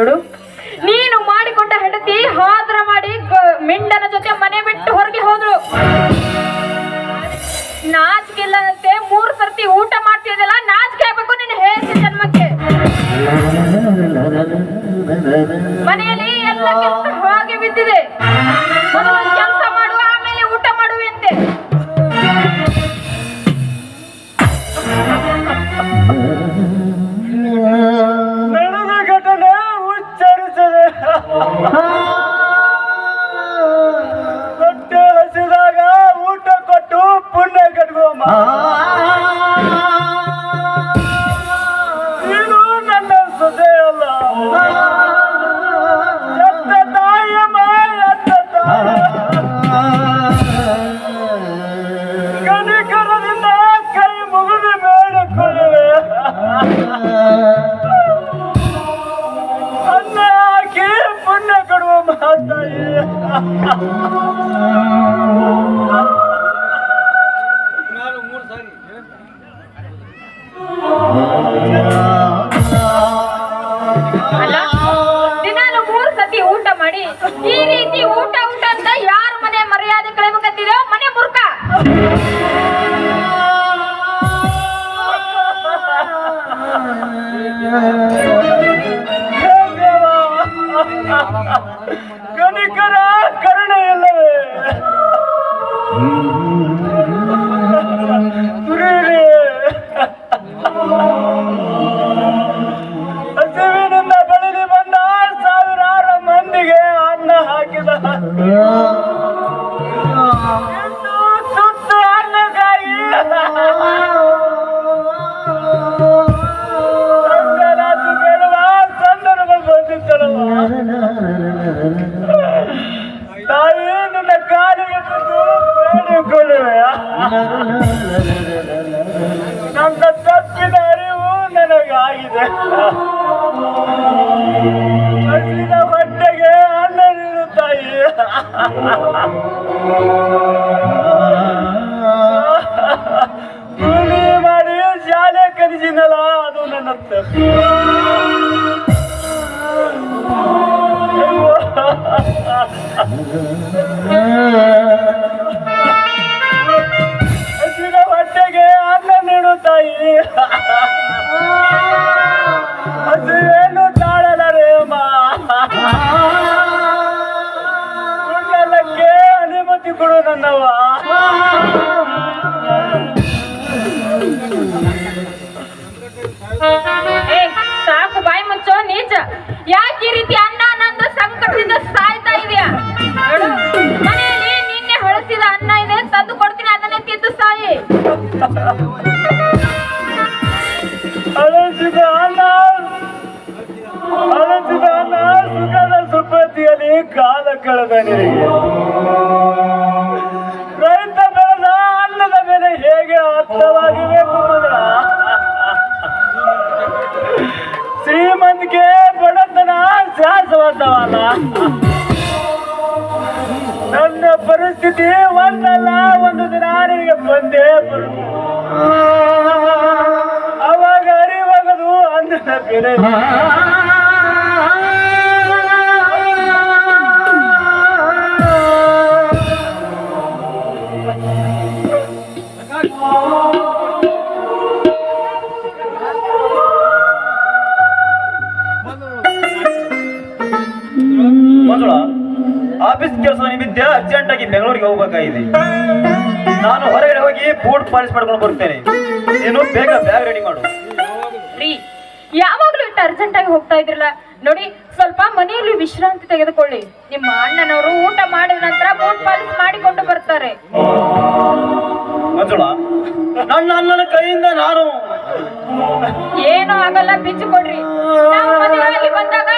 ನೋಡು. ನೀನು ಮಾಡಿಕೊಂಡ ಹೆಂಡತಿ ಹಾದ್ರ ಮಾಡಿ ಮಿಂಡನ ಜೊತೆ ಮನೆ ಬಿಟ್ಟು ಹೊರಗೆ ಹೋದ್ರು. ನಾಚಿಕೆಲ್ಲದಂತೆ ಮೂರ್ ಸರ್ತಿ ಊಟ ಮಾಡ್ತಿದ್ದಲ್ಲ ನಾಚಿಕೆ ಆಗ್ಬೇಕು ನಿನ್ನ ಹೇಸಿ ಜನ್ಮಕ್ಕೆ. ಮನೆಯಲ್ಲಿ ಎಲ್ಲ ಕೆಲಸ ಹಾಗೆ ಬಿದ್ದಿದೆ. ಅಲ್ಲ ದಿನಾಲು ಮೂರು ಸತಿ ಊಟ ಮಾಡಿ ಈ ರೀತಿ ಊಟ ನನ್ನ ತಪ್ಪಿದ ಅರಿವು ನನಗಾಗಿದೆ. ಹಸಿದ ಹೊಟ್ಟೆಗೆ ಅನ್ನ ನೀಡು ಕೂಲಿ ಮಾಡಿ ಶಾಲೆ ಕಲಿಸಿನಲ್ಲ ಅದು ನನ್ನ ತಪ್ಪು. ಏ, ಸಾಕು ಬಾಯಿ ಮುಚ್ಚೋ, ನೀಚ. ಯಾಕೆ ಈ ರೀತಿ ಅನ್ನ ನಂದು ಸಂಕಟದಿಂದ ಸಾಯ್ತಾ ಇದೆಯಾ? ಮನೆಯಲ್ಲಿ ನಿನ್ನೆ ಹೊಳಸಿದ ಅನ್ನ ಇದೆ, ತಂದು ಕೊಡ್ತೀನಿ, ಅದನ್ನೇ ತಿದ್ದು ಸಾಯಿ. ಅಳಸಿದ ಅನ್ನ ಅಳಸಿದ ಅನ್ನ ಸುಖದ ಸುಪ್ಪತ್ತಿಯಲ್ಲಿ ಕಾಲ ಕಳೆದ ನಿನಗೆ. ಶ್ರೀಮಂತಿಗೆ ಬಡತನ ಶಾಶ್ವತವಲ್ಲ. ನನ್ನ ಪರಿಸ್ಥಿತಿ ಒಂದಲ್ಲ, ಒಂದು ದಿನ ನಿನಗೆ ಬಂದೇ ಬರುವುದು. ಅವಾಗ ಅರಿವಾಗದು ಅಂದ ಬೆಲೆ ಮಂಜುಳ ಆಫೀಸ್ ಕೆಲಸ ನಿಮಿತ್ತ ಅರ್ಜೆಂಟ್ ಆಗಿ ಬೆಂಗಳೂರಿಗೆ ಹೋಗ್ಬೇಕಾಗಿದೆ. ನಾನು ಹೊರಗಡೆ ಹೋಗಿ ಬೂಟ್ ಪಾಲಿಶ್ ಮಾಡ್ಕೊಂಡು ಬರ್ತೇನೆ ನೀನು ಬೇಗ ಬ್ಯಾಗ್ ರೆಡಿ ಮಾಡು. ರೀ ಯಾವಾಗ್ಲೂ ಇಟ್ಟು ಅರ್ಜೆಂಟ್ ಆಗಿ ಹೋಗ್ತಾ ಇದ್ರಲ್ಲ ನೋಡಿ ಸ್ವಲ್ಪ ಮನೆಯಲ್ಲಿ ವಿಶ್ರಾಂತಿ ತೆಗೆದುಕೊಳ್ಳಿ. ನಿಮ್ಮ ಅಣ್ಣನವರು ಊಟ ಮಾಡಿದ ನಂತರ ಬೂಟ್ ಪಾಲಿಸ್ ಮಾಡಿಕೊಂಡು ಬರ್ತಾರೆ. ಮಂಜುಳ ನನ್ನ ಅಣ್ಣನ ಕೈಯಿಂದ ನಾನು ಏನೂ ಆಗಲ್ಲ ಬಿಚ್ಚು ಕೊಡ್ರಿ. ನಾವು ಬಂದಾಗ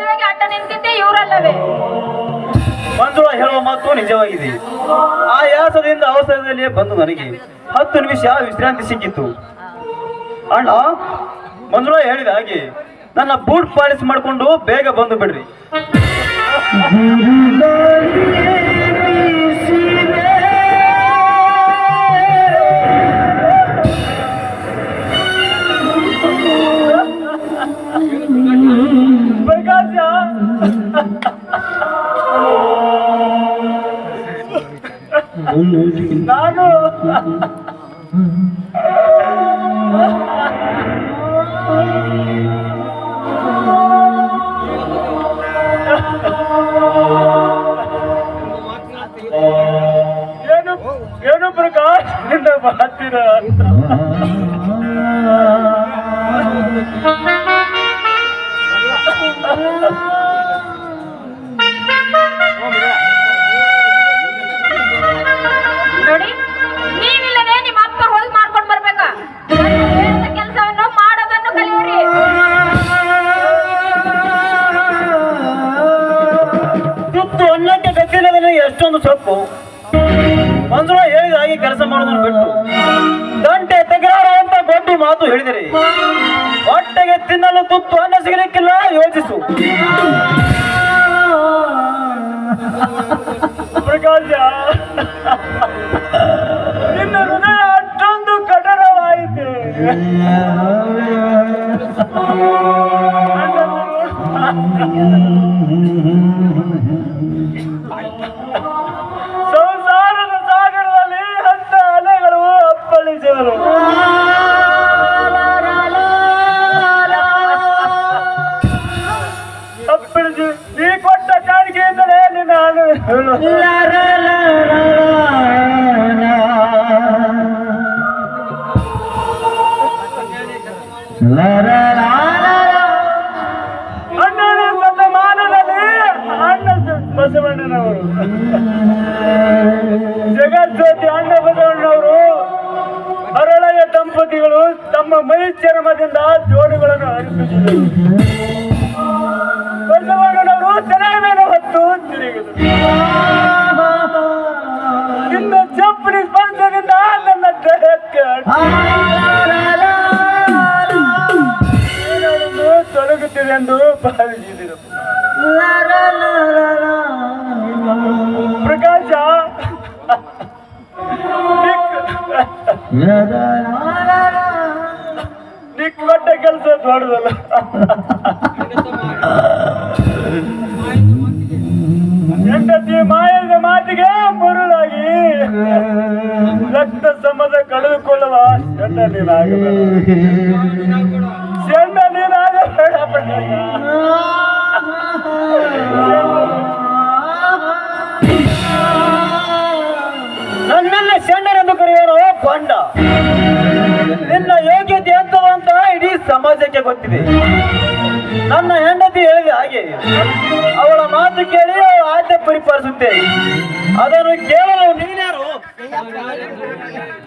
ಮದುವೆಗೆ ಅಡ್ಡ ನಿಂತಿದ್ದೆ ಇವರಲ್ಲವೇ? ಮಂಜುಳ ಹೇಳುವ ಮಾತು ನಿಜವಾಗಿದೆ. ಆ ಯಾಸದಿಂದ ಅವಸರದಲ್ಲಿ ಬಂದು ನನಗೆ ಹತ್ತು ನಿಮಿಷ ವಿಶ್ರಾಂತಿ ಸಿಕ್ಕಿತ್ತು ಅಣ್ಣ ಮಂಜುಳ ಹೇಳಿದ ಹಾಗೆ ನನ್ನ ಬೂಟ್ ಪಾಲಿಸ್ ಮಾಡಿಕೊಂಡು ಬೇಗ ಬಂದು ಬಿಡ್ರಿ. ಏನು ಏನು ಪ್ರಕಾಶ್ ನಿನ್ನ ಮಾತಿನ ಸೊಪ್ಪು. ಮಂಜುಳ ಹೇಳಿದ ಹಾಗೆ ಕೆಲಸ ಮಾಡೋದನ್ನು ಬಿಟ್ಟು ಗಂಟೆ ತೆಗಾರ ಅಂತ ಗೊಡ್ಡು ಮಾತು ಹೇಳಿದಿರಿ. ಹೊಟ್ಟೆಗೆ ತಿನ್ನಲು ತುತ್ತು ಅನ್ನ ಸಿಗಲಿಕ್ಕಿಲ್ಲ ಯೋಚಿಸು. ಪ್ರಕಾಶ ನಿನ್ನ ಹೃದಯ ಅಷ್ಟೊಂದು ಕಠೋರವಾಯಿತು ಅಪ್ಪಳಿಸಿ ನೀ ಕೊಟ್ಟ ಕಾಣಿಕೆಯಿಂದಲೇ ನಾನು ಅಣ್ಣನ ಅಣ್ಣ ಬಸವಣ್ಣನವರು. ಜಗಜ್ಯೋತಿ ಅಣ್ಣ ಬಸವಣ್ಣನವರು ಅರಳೆಯ ದಂಪತಿಗಳು ತಮ್ಮ ಮೈ ಚರ್ಮದಿಂದ ಜೋಡಿಗಳನ್ನು ಅರ್ಪಿಸಿದರು ನಿಕ್ ಕೊಟ್ಟ ಕೆಲಸ ದೊಡ್ಡದಲ್ಲ ಹೆಂಡತಿ ಮಾಯದ ಮಾತಿಗೆ ಮರುಳಾಗಿ ರಕ್ತ ಸಂಬಂಧ ಕಳೆದುಕೊಳ್ಳುವ ಚಂಡ ನೀನಾಗಬೇಡ ಚಂಡ ನೀನಾಗಬೇಡ ಪ್ರಕಾಶ ನನ್ನೆಲ್ಲ ಶಂಡರೆಂದು ಕರೆಯೋರು ಕೊಂಡ. ನಿನ್ನ ಯೋಗ್ಯತೆ ಅಂತ ಇಡೀ ಸಮಾಜಕ್ಕೆ ಗೊತ್ತಿದೆ. ನನ್ನ ಹೆಂಡತಿ ಹೇಳಿದ ಹಾಗೆ, ಅವಳ ಮಾತು ಕೇಳಿ ಆಯ್ಕೆ ಪರಿಪಾಲಿಸುತ್ತೆ ಅದನ್ನು ಕೇಳಲು ನೀನ್ಯಾರು